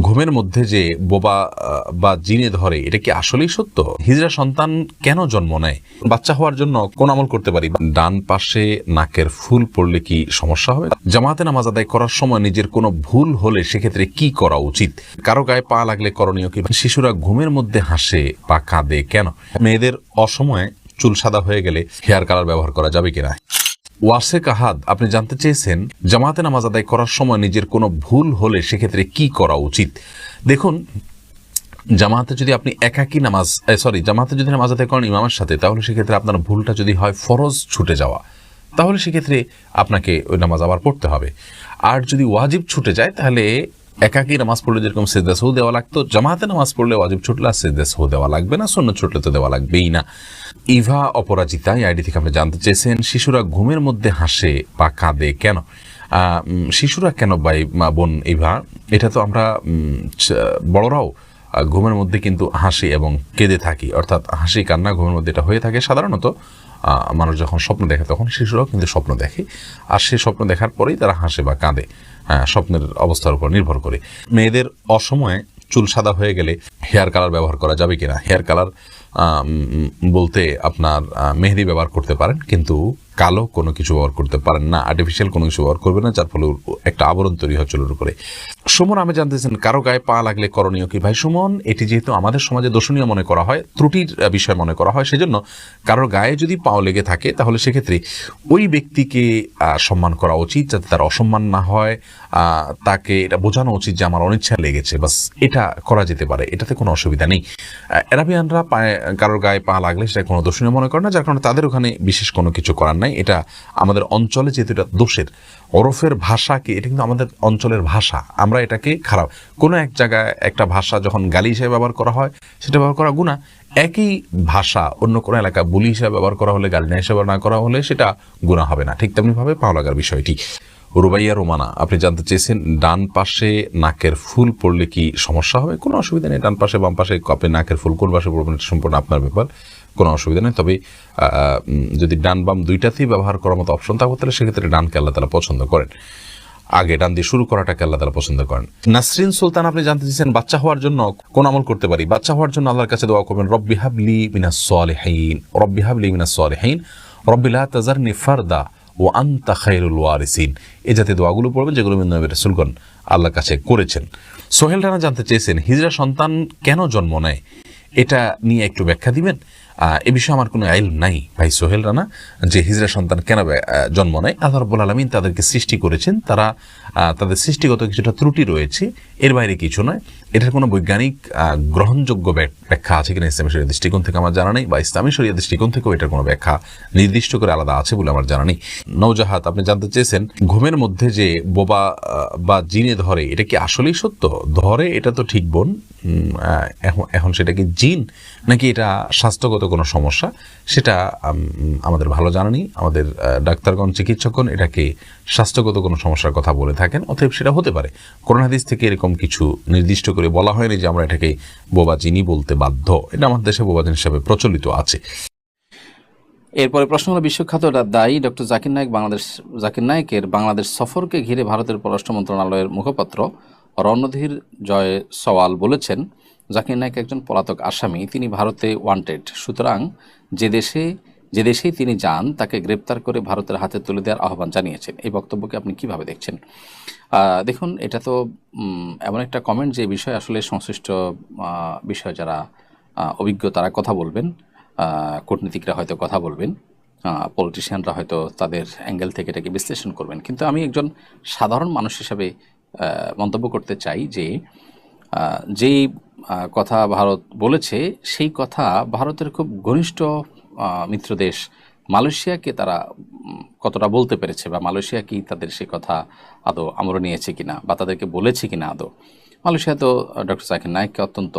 ঘুমের মধ্যে যে বোবা বা জিনে ধরে, এটা কি আসলেই সত্য? হিজড়া সন্তান কেন জন্ম নেয়? বাচ্চা হওয়ার জন্য কোন আমল করতে পারি? ডান পাশে নাকের ফুল পড়লে কি সমস্যা হবে? জামাতে নামাজ আদায় করার সময় নিজের কোনো ভুল হলে সেক্ষেত্রে কি করা উচিত? কারও গায়ে পা লাগলে করণীয় কি? শিশুরা ঘুমের মধ্যে হাসে বা কাঁদে কেন? মেয়েদের অসময়ে চুল সাদা হয়ে গেলে হেয়ার কালার ব্যবহার করা যাবে কিনা? ওয়াসে আহাদ, আপনি জানতে চেয়েছেন জামাতে নামাজ আদায় করার সময় নিজের কোনো ভুল হলে সেক্ষেত্রে কি করা উচিত? দেখুন জামাতে যদি আপনি একাকি নামাজ সরি জামাতে যদি নামাজ আদায় করেন ইমামের সাথে, তাহলে সেক্ষেত্রে আপনার ভুলটা যদি হয় ফরজ ছুটে যাওয়া। তাহলে সেক্ষেত্রে আপনাকে ওই নামাজ আবার পড়তে হবে। আর যদি ওয়াজিব ছুটে যায়, তাহলে একাকী নামাজ পড়লে যেরকম সেদ্দা সহু দেওয়া লাগতো, জামাতে নামাজ পড়লে ওয়াজিব ছুটলে আর সেদ্দা সহু দেওয়া লাগবে না শূন্য ছুটলে তো দেওয়া লাগবেই না। ইভা অপরাজিতা, এই আইডি থেকে আপনি জানতে চেয়েছেন, শিশুরা ঘুমের মধ্যে হাসে বা কাঁদে কেন? শিশুরা কেন বাই বোন, ইভা, এটা তো আমরা বড়রাও ঘুমের মধ্যে কিন্তু হাসি এবং কেঁদে থাকি। অর্থাৎ হাসি কান্না ঘুমের মধ্যে এটা হয়ে থাকে সাধারণত। মানুষ যখন স্বপ্ন দেখে তখন শিশুরাও কিন্তু স্বপ্ন দেখে। আর সেই স্বপ্ন দেখার পরেই তারা হাসে বা কাঁদে। হ্যাঁ, স্বপ্নের অবস্থার উপর নির্ভর করে। মেয়েদের অসময়ে চুল সাদা হয়ে গেলে হেয়ার কালার ব্যবহার করা যাবে কিনা? হেয়ার কালার বলতে আপনার মেহেদি ব্যবহার করতে পারেন কিন্তু কালো, কোনো কিছু ব্যবহার করতে পারেন না। আর্টিফিশিয়াল কোনো কিছু ব্যবহার করবে না, যার ফলে একটা আবরণ তৈরি হয় চুলের উপরে। সুমন, আমি জানতেছেন কারও গায়ে পা লাগলে করণীয় কি? ভাই, সুমন, এটি যেহেতু আমাদের সমাজে দর্শনীয় মনে করা হয়, ত্রুটির বিষয় মনে করা হয়, সেজন্য কারোর গায়ে যদি পাও লেগে থাকে, তাহলে সেক্ষেত্রে ওই ব্যক্তিকে সম্মান করা উচিত, যাতে তার অসম্মান না হয়। তাকে এটা বোঝানো উচিত যে আমার অনিচ্ছা লেগেছে, বাস এটা করা যেতে পারে, এটাতে কোনো অসুবিধা নেই। অ্যারাবিয়ানরা পায়ে, কারোর গায়ে পা লাগলে সেটা কোনো দর্শনীয় মনে করে না, যার কারণে তাদের ওখানে বিশেষ কোনো কিছু করার নাই, এটা আমাদের অঞ্চলে যেহেতু এটা দোষের। ওরফের ভাষাকে এটা কিন্তু আমাদের অঞ্চলের ভাষা। আমরা এটাকে খারাপ। কোনো এক জায়গায় একটা ভাষা যখন গালি হিসেবে ব্যবহার করা হয়, সেটা ব্যবহার করা গুণা একই ভাষা অন্য কোনো এলাকা বুলি হিসেবে ব্যবহার করা হলে, গালি না হিসেবে না করা হলে, সেটা গুণা হবে না। ঠিক তেমনিভাবে পাও লাগার বিষয়টি। রুবাইয়া রোমানা, আপনি জানতে চেয়েছেন, ডান পাশে নাকের ফুল পড়লে কি সমস্যা হবে? কোনো অসুবিধা নেই, ডান পাশে বাম পাশে আপনি নাকের ফুল কোন পাশে পড়বেন সম্পূর্ণ আপনার ব্যাপার। কোনো অসুবিধা নেই। তবে যদি ডান বাম দুইটাতেই ব্যবহার করার মতো অপশন থাকবে তাহলে সেক্ষেত্রে ডানকে আল্লাহ তালা পছন্দ করেন। আগে ডান দিয়ে শুরু করাটাকে আল্লাহ তালা পছন্দ করেন। নাসরিন সুলতান, আপনি জানতে চেয়েছেন বাচ্চা হওয়ার জন্য কোন আমল করতে পারি? বাচ্চা হওয়ার জন্য আল্লাহর কাছে দোয়া করবেন, রব্বি হাবলি মিনাস সালিহিন, রব্বি হাবলি মিনাস সালিহিন, রব্বি লা তাজারনি ফারদা ও আন্তা খাইরুল ওয়ারিসিন। এ জাতীয় দোয়াগুলো পড়বেন, যেগুলো নবী রাসূলগণ আল্লাহর কাছে করেছেন। সোহেল রানা জানতে চেয়েছেন, হিজরা সন্তান কেন জন্ম নেয়? এটা নিয়ে একটু ব্যাখ্যা দিবেন। এ বিষয়ে আমার কোনো আইল নাই। ভাই সোহেল রানা, যে হিজরা সন্তান কেন জন্ম নেয়? আল্লাহ রব্বুল আলমিন তাদেরকে সৃষ্টি করেছেন। তারা তাদের সৃষ্টিগত কিছুটা ত্রুটি রয়েছে। এর বাইরে কিছু নয়। এটার কোনো বৈজ্ঞানিক গ্রহণযোগ্য ব্যাখ্যা আছে কিনা ইসলামী শরীয় দৃষ্টিকোণ থেকে আমার জানা নেই, বা ইসলামী শরীয় দৃষ্টিকোণ থেকেও এটার কোনো ব্যাখ্যা নির্দিষ্ট করে আলাদা আছে বলে আমার জানা নেই। নৌজাহাত আপনি জানতে চেয়েছেন, ঘুমের মধ্যে যে বোবা বা জিনে ধরে, এটা কি আসলেই সত্য? ধরে, এটা তো ঠিক বোন এখন সেটা কি জিন? নাকি এটা স্বাস্থ্যগত কোনো সমস্যা? সেটা আমাদের ভালো জানা নেই আমাদের ডাক্তারগণ, চিকিৎসকগণ এটাকে স্বাস্থ্যগত কোনো সমস্যার কথা বলে থাকেন, অতএব সেটা হতে পারে। করোনা হাদিস থেকে এরকম কিছু নির্দিষ্ট করে বলা হয়নি যে আমরা এটাকে বোবা জিনি বলতে বাধ্য। এটা আমাদের দেশে বোবা জিন হিসাবে প্রচলিত আছে। এরপরে প্রশ্ন হলো, বিশ্বখ্যাত দায়ী ডক্টর জাকির নায়ক বাংলাদেশ জাকির নায়কের বাংলাদেশ সফরকে ঘিরে ভারতের পররাষ্ট্র মন্ত্রণালয়ের মুখপাত্র রণধীর জয় সওয়াল বলেছেন, জাকির নায়ক একজন পলাতক আসামি। তিনি ভারতে ওয়ান্টেড সুতরাং যে দেশে, যে দেশেই তিনি যান, তাকে গ্রেপ্তার করে ভারতের হাতে তুলে দেওয়ার আহ্বান জানিয়েছেন। এই বক্তব্যকে আপনি কীভাবে দেখছেন? দেখুন, এটা তো এমন একটা কমেন্ট যে বিষয়ে আসলে সংশ্লিষ্ট বিষয়ে যারা অভিজ্ঞ তারা কথা বলবেন। কূটনীতিকরা হয়তো কথা বলবেন। পলিটিশিয়ানরা হয়তো তাদের অ্যাঙ্গেল থেকে এটাকে বিশ্লেষণ করবেন। কিন্তু আমি একজন সাধারণ মানুষ হিসাবে মন্তব্য করতে চাই যে যেই কথা ভারত বলেছে, সেই কথা ভারতের খুব ঘনিষ্ঠ মিত্র দেশ মালয়েশিয়াকে তারা কতটা বলতে পেরেছে বা মালয়েশিয়া কি তাদের সে কথা আদৌ আমলে নিয়েছে কিনা বা তাদেরকে বলেছে কিনা আদৌ? মালয়েশিয়া তো ডক্টর জাকির নায়েককে অত্যন্ত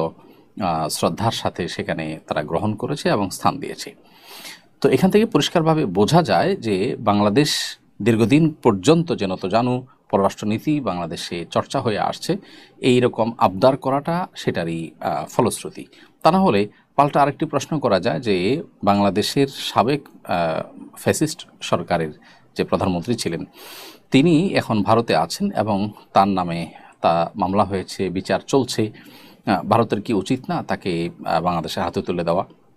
শ্রদ্ধার সাথে সেখানে তারা গ্রহণ করেছে এবং স্থান দিয়েছে। তো এখান থেকে পরিষ্কারভাবে বোঝা যায় যে, বাংলাদেশ দীর্ঘদিন পর্যন্ত যেন তো জানু পররাষ্ট্রনীতি বাংলাদেশে চর্চা হয়ে আসছে। এই রকম আবদার করাটা সেটারই ফলশ্রুতি। তা না হলে পাল্টা আরেকটি প্রশ্ন করা যায় যে, বাংলাদেশের সাবেক ফ্যাসিস্ট সরকারের যে প্রধানমন্ত্রী ছিলেন, তিনি এখন ভারতে আছেন এবং তার নামে তা মামলা হয়েছে, বিচার চলছে। ভারতের কি উচিত না তাকে বাংলাদেশের হাতে তুলে দেওয়া?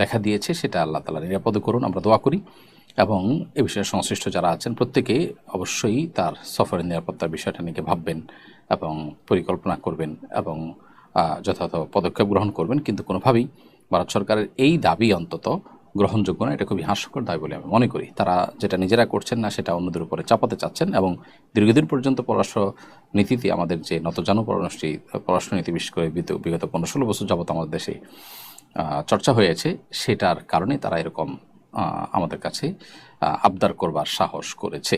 দেখা দিয়েছে, সেটা আল্লাহ তালা নিরাপদ করুন, আমরা দোয়া করি। এবং এ বিষয়ে সংশ্লিষ্ট যারা আছেন, প্রত্যেকে অবশ্যই তার সফরের নিরাপত্তার বিষয়টা নিয়ে ভাববেন এবং পরিকল্পনা করবেন এবং যথাযথ পদক্ষেপ গ্রহণ করবেন। কিন্তু কোনোভাবেই ভারত সরকারের এই দাবি অন্তত গ্রহণযোগ্য না, এটা খুবই হাস্যকর দাবি বলে আমি মনে করি। তারা যেটা নিজেরা করছেন না, সেটা অন্যদের উপরে চাপাতে চাচ্ছেন এবং দীর্ঘদিন পর্যন্ত পররাষ্ট্র নীতিতে আমাদের যে নতজানু পররাষ্ট্র পররাষ্ট্রনীতি বিশেষ করে বিগত পনেরো ষোলো বছর যাবত আমাদের দেশে চর্চা হয়েছে সেটার কারণে তারা এরকম আমাদের কাছে আবদার করবার সাহস করেছে।